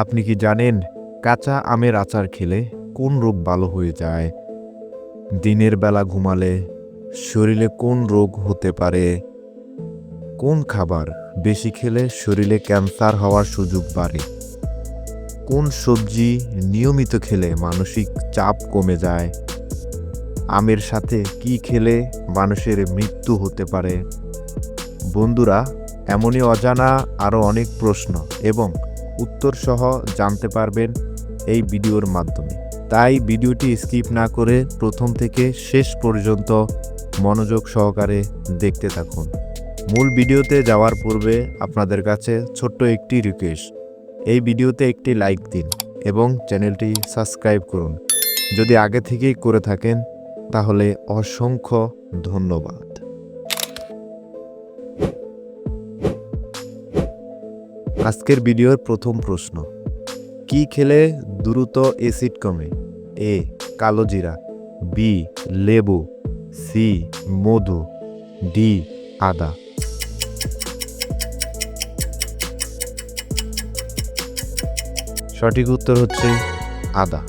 আপনি কি জানেন কাঁচা আমের আচার খেলে কোন রোগ ভালো হয়ে যায়? দিনের বেলা ঘুমালে শরীরে কোন রোগ হতে পারে? কোন খাবার বেশি খেলে শরীরে ক্যান্সার হওয়ার সুযোগ বাড়ে? কোন সবজি নিয়মিত খেলে মানসিক চাপ কমে যায়? আমের সাথে কি খেলে মানুষের মৃত্যু হতে পারে? বন্ধুরা, এমনই অজানা আরও অনেক প্রশ্ন এবং উত্তর সহ জানতে পারবেন এই ভিডিওর মাধ্যমে। তাই ভিডিওটি স্কিপ না করে প্রথম থেকে শেষ পর্যন্ত মনোযোগ সহকারে দেখতে থাকুন। মূল ভিডিওতে যাওয়ার পূর্বে আপনাদের কাছে ছোট্ট একটি রিকোয়েস্ট এই ভিডিওতে একটি লাইক দিন এবং চ্যানেলটি সাবস্ক্রাইব করুন। যদি আগে থেকেই করে থাকেন, তাহলে অসংখ্য ধন্যবাদ। আজকের ভিডিওর প্রথম প্রশ্ন। কি খেলে দ্রুত অ্যাসিড কমে? এ, কালো জিরা, বি, লেবু, সি, মধু, ডি, আদা। সঠিক উত্তর হচ্ছে আদা।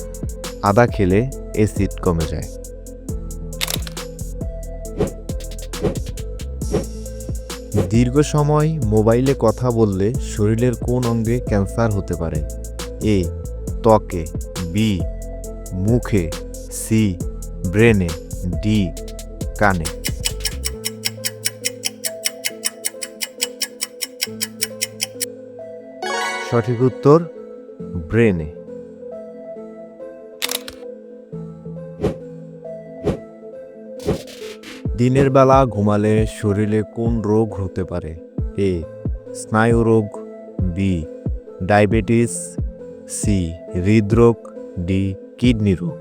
আদা খেলে অ্যাসিড কমে যায়। দীর্ঘ সময় মোবাইলে কথা বললে শরীরের কোন অঙ্গে ক্যান্সার হতে পারে? এ, ত্বকে। বি, মুখে। সি, ব্রেনে। ডি, কানে। সঠিক উত্তর, ব্রেনে। দিনের বেলা ঘুমালে শরীরে কোন রোগ হতে পারে? এ স্নায়ু রোগ বি, ডায়াবেটিস, সি, হৃদরোগ, ডি, কিডনি রোগ।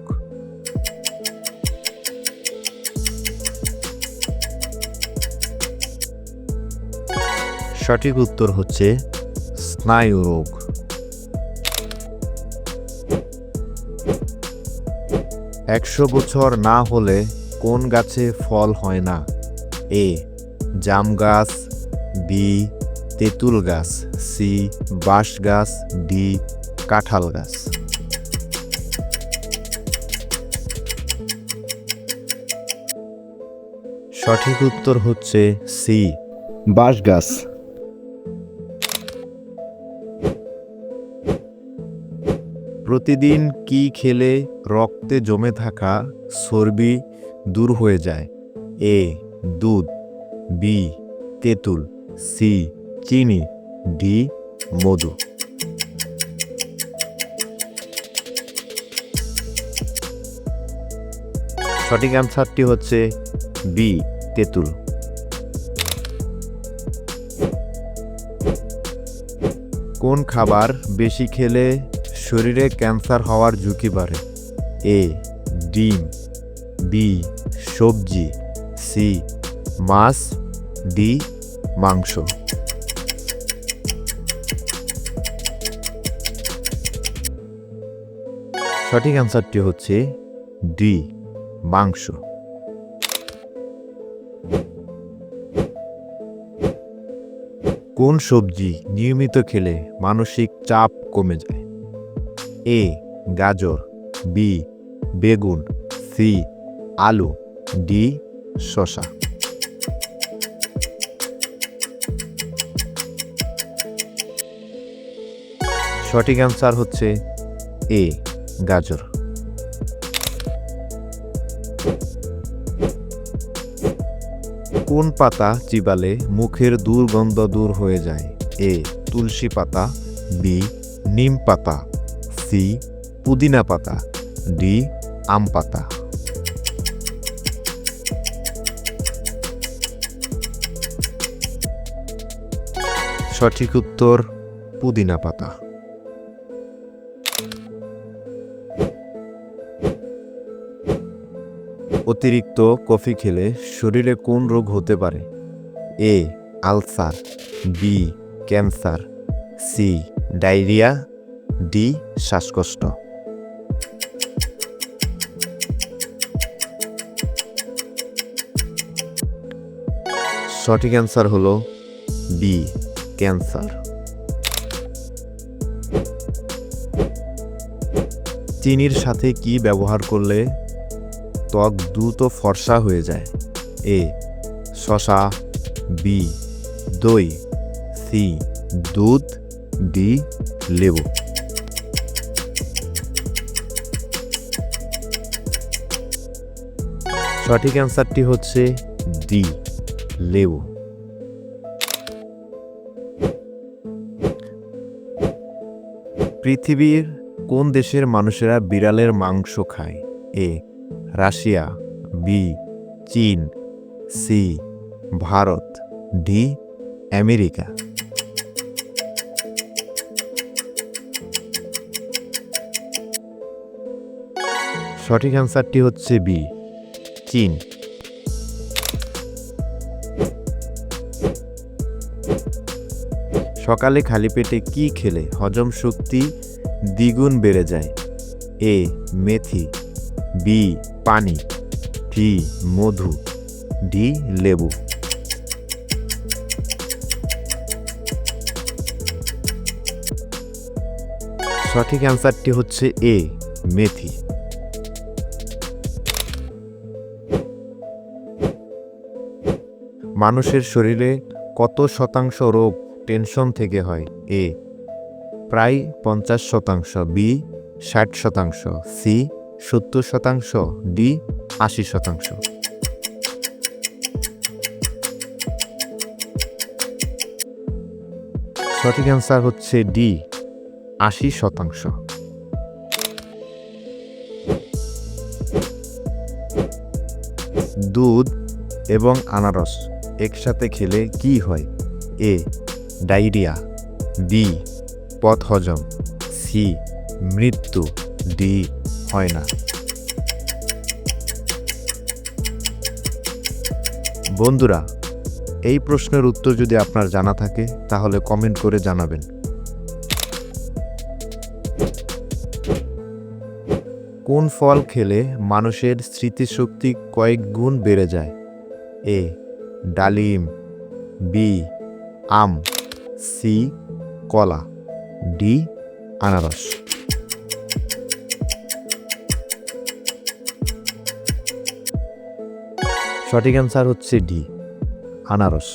সঠিক উত্তর হচ্ছে স্নায়ু রোগ একশো বছর না হলে কোন গাছে ফল হয় না? এ, জাম গাছ, বি, তেঁতুল গাছ, সি, বাঁশ গাছ, ডি, কাঁঠাল গাছ। সঠিক উত্তর হচ্ছে সি, বাঁশ গাছ। প্রতিদিন কি খেলে রক্তে জমে থাকা চর্বি দূর হয়ে যায়। এ, দুধ, বি, তেঁতুল, সি, চিনি, ডি, মধু। সঠিক অ্যান্সারটি হচ্ছে বি, তেঁতুল। কোন খাবার বেশি খেলে শরীরে ক্যান্সার হওয়ার ঝুঁকি বাড়ে? এ, ডিম। বি, সবজি, সি, মাছ, ডি, মাংস। সঠিক অ্যান্সারটি হচ্ছে ডি, মাংস। কোন সবজি নিয়মিত খেলে মানসিক চাপ কমে যায়? এ, গাজর, বি, বেগুন, সি আলু, ডি শশা সঠিক অ্যান্সার হচ্ছে এ, গাজর। কোন পাতা চিবালে মুখের দুর্গন্ধ দূর হয়ে যায়? এ, তুলসী পাতা, বি, নিম পাতা, সি, পুদিনা পাতা, ডি, আম পাতা। সঠিক উত্তর পুদিনা পাতা। অতিরিক্ত কফি খেলে শরীরে কোন রোগ হতে পারে? A, ulcer, B, cancer, C, diarrhoea, D, শ্বাসকষ্ট। সঠিক অ্যান্সার হলো বি ক্যান্সার চিনির সাথে কি ব্যবহার করলে ত্বক দ্রুত ফর্সা হয়ে যায়? এ শশা বি, দই, সি, দুধ, ডি, লেবু। সঠিক অ্যান্সারটি হচ্ছে ডি, লেবু। পৃথিবীর কোন দেশের মানুষেরা বিড়ালের মাংস খায়? এ, রাশিয়া, বি, চীন, সি, ভারত, ডি, আমেরিকা। সঠিক অ্যান্সারটি হচ্ছে বি, চীন। সকালে খালি পেটে কি খেলে? হজম শক্তি দ্বিগুণ বেড়ে যায়। এ, মেথি। বি, পানি। টি মধু। ডি, লেবু। সঠিক অ্যান্সারটি হচ্ছে এ, মেথি। মানুষের শরীরে কত শতাংশ রোগ টেনশন থেকে হয়। এ. প্রায় পঞ্চাশ শতাংশ। বি. ষাট শতাংশ। সি. সত্তর শতাংশ। ডি. আশি শতাংশ। সঠিক অ্যান্সার হচ্ছে ডি। আশি শতাংশ। দুধ এবং আনারস একসাথে খেলে কি হয়? এ. ডায়রিয়া, বি পথ হজম সি, মৃত্যু, ডি হয় না বন্ধুরা, এই প্রশ্নের উত্তর যদি আপনার জানা থাকে, তাহলে কমেন্ট করে জানাবেন। কোন ফল খেলে মানুষের স্মৃতিশক্তি কয়েক গুণ বেড়ে যায়? এ, ডালিম, বি, আম। সি, কলা। ডি, আনারস। সঠিক অ্যান্সার হচ্ছে ডি, আনারস।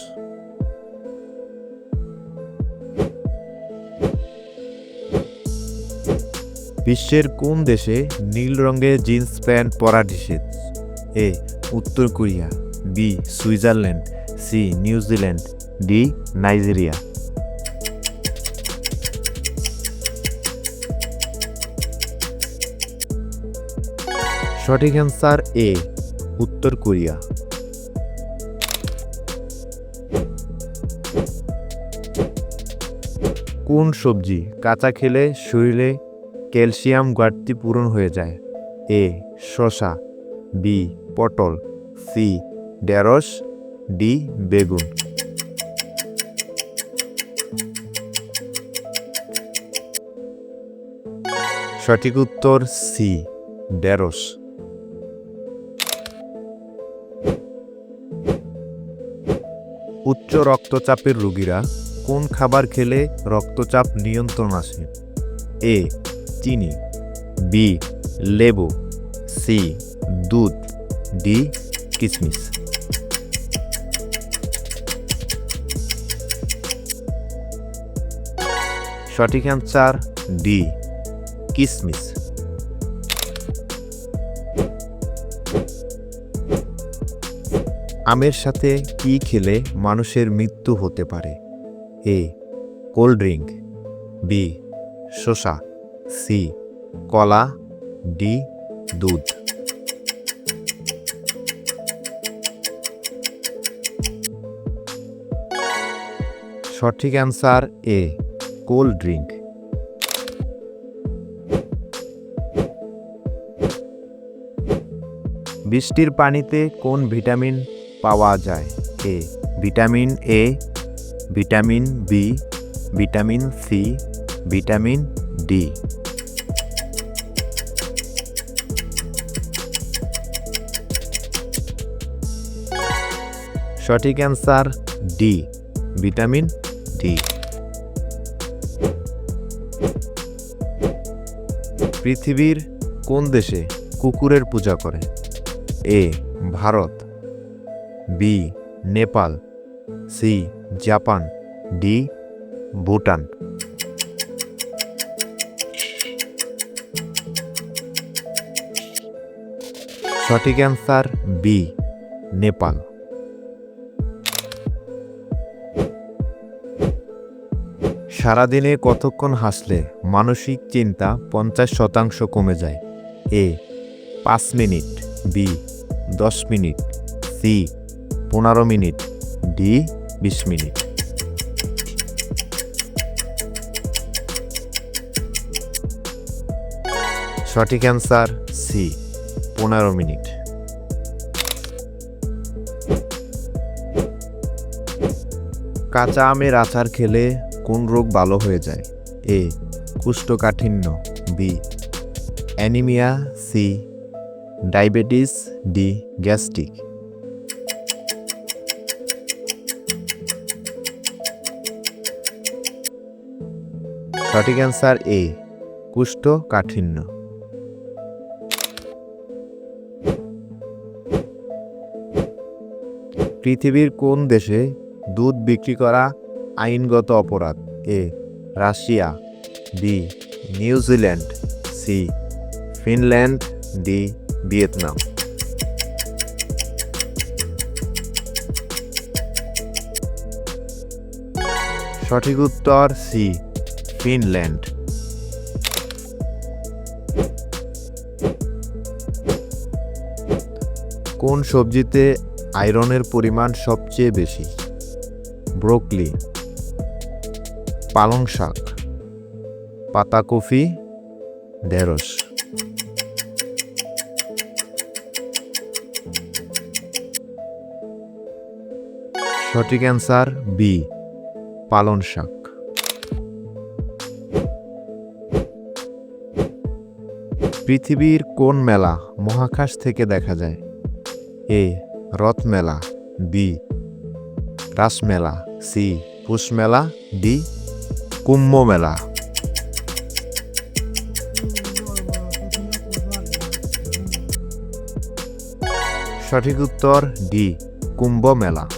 বিশ্বের কোন দেশে নীল রঙের জিন্স প্যান্ট পরা নিষেধ? এ, উত্তর Korea, B, Switzerland, C, New Zealand, D, Nigeria. সঠিক অ্যান্সার এ উত্তর কোরিয়া। কোন সবজি কাঁচা খেলে শরীরে ক্যালসিয়াম ঘাটতি পূরণ হয়ে যায়? এ শসা। বি পটল। সি ঢেঁড়স। ডি বেগুন। সঠিক উত্তর সি ঢেঁড়স। উচ্চ রক্তচাপের রোগীরা কোন খাবার খেলে রক্তচাপ নিয়ন্ত্রণ আসে? এ, চিনি, বি, লেবু, সি, দুধ, ডি কিশমিশ সঠিক অ্যান্সার ডি কিশমিশ আমের সাথে কি খেলে মানুষের মৃত্যু হতে পারে? এ, কোল্ড ড্রিঙ্ক বি, শসা, সি, কলা, ডি, দুধ। সঠিক অ্যান্সার এ, কোল্ড ড্রিঙ্ক বৃষ্টির পানিতে কোন ভিটামিন পাওয়া যায়। A, vitamin A, vitamin B, vitamin C, vitamin D. সঠিক অ্যান্সার ডি, ভিটামিন ডি। পৃথিবীর কোন দেশে কুকুরের পূজা করে? A, Bharat. B Nepal C Japan D Bhutan সঠিক অ্যান্সার বি নেপাল সারাদিনে কতক্ষণ হাসলে মানসিক চিন্তা পঞ্চাশ শতাংশ কমে যায়? এ পাঁচ মিনিট। বি দশ মিনিট। সি পনেরো মিনিট ডি বিশ মিনিট। সঠিক অ্যান্সার সি পনেরো মিনিট। কাঁচা আমের আচার খেলে কোন রোগ ভালো হয়ে যায়? A কুষ্ঠকাঠিন্য। B anaemia. C diabetes. D gastric. সঠিক অ্যান্সার এ কুষ্ঠকাঠিন্য পৃথিবীর কোন দেশে দুধ বিক্রি করা আইনগত অপরাধ? A Russia. B New Zealand C Finland. D Vietnam. সঠিক উত্তর সি ফিনল্যান্ড কোন সবজিতে আয়রনের পরিমাণ সবচেয়ে বেশি? ব্রোকলি, পালং শাক, পাতাকপি, ঢেঁড়স। সঠিক অ্যান্সার বি পালন শাক। পৃথিবীর কোন মেলা মহাকাশ থেকে দেখা যায়? A Rath Mela B, Rasmela, C পুষ মেলা ডি কুম্ভ মেলা সঠিক উত্তর ডি কুম্ভ মেলা